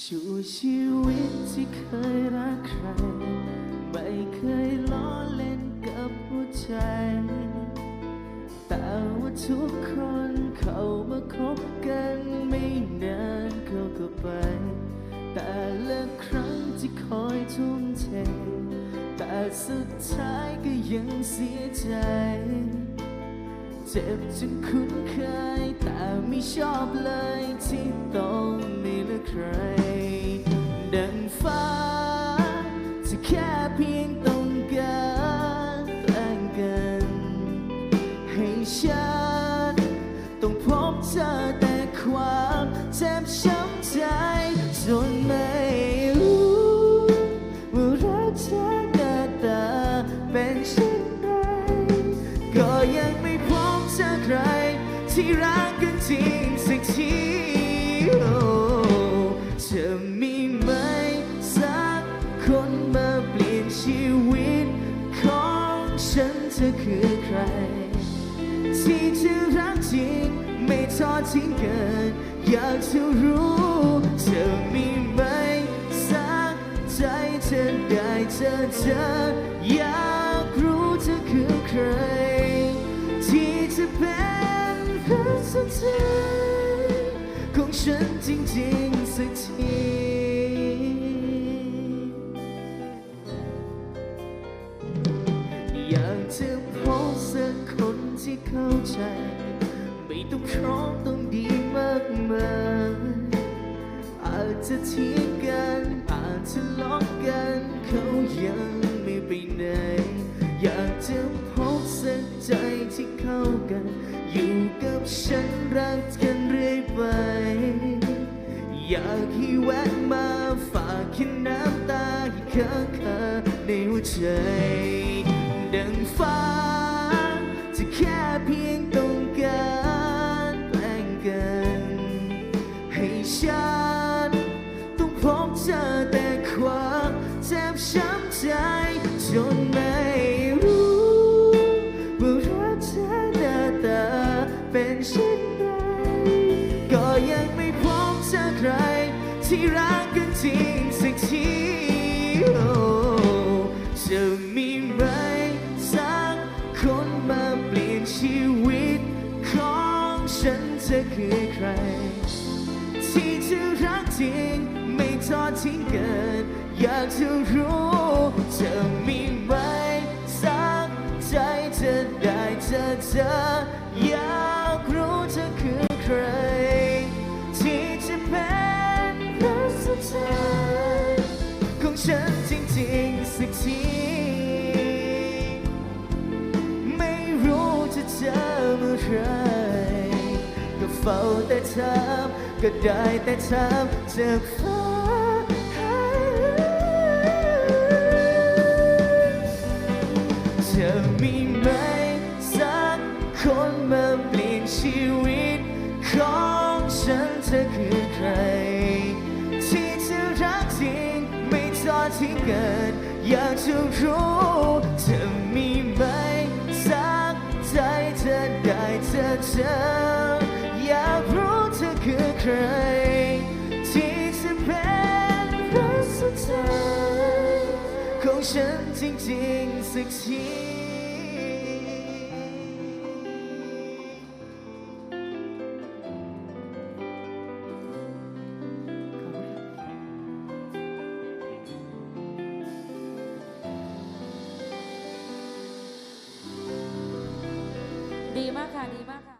ชั่วชีวิตที่เคยรักใคร ไม่เคยล้อเล่นกับหัวใจ แต่ว่าทุกคนเข้ามาคบกันไม่นานเขาก็ไป แต่ละครั้งที่คอยทุ่มเท แต่สุดท้ายก็ยังเสียใจ เจ็บจนคุ้นเคย ยังไม่พบเจอใคร ที่รักกันจริงสักทีโอ้จะมีไหมสักคนมาเปลี่ยนชีวิต ของฉันเธอคือใคร ที่จะรักจริง ไม่ทอดทิ้งกัน อยากจะรู้จะมีไหมสักใจเธอได้เจอเธออยาก จริงสักทีอยากจะพบสักคนที่เข้าใจ ไม่ต้องพร้อมต้องดีมากมายอาจจะเทียงกันอาจจะล้อกันเขายังไม่ไปไหน อยากจะพบสักใจที่เข้ากัน อยู่กับฉันรักเรื่อ อยากให้แวะมาฝากแค่น้ำตาให้ค้างคาในหัวใจ ดังฟ้าจะแค่เพียงต้องการแปลงกัน ให้ฉันต้องพบเจอแต่ความเจ็บช้ำใจ ที่รักกันจริงสักทีโอจะมีไหมสักคนมาเปลี่ยนชีวิตของฉันเธอคือใคร ที่จะรักจริงไม่ทอดทิ้งกัน อยากจะรู้จะมี จริงสักทีไม่รู้จะเจอเมื่อไรก็เฝ้าแต่ถามก็ได้แต่ถามจากฟ้า จะรู้จะมีไหมสักใจเธอได้เธอเจออยากรู้เธอคือใคร ที่จะเป็นรักสุดท้ายของฉันจริงๆสักที ดีมากค่ะดี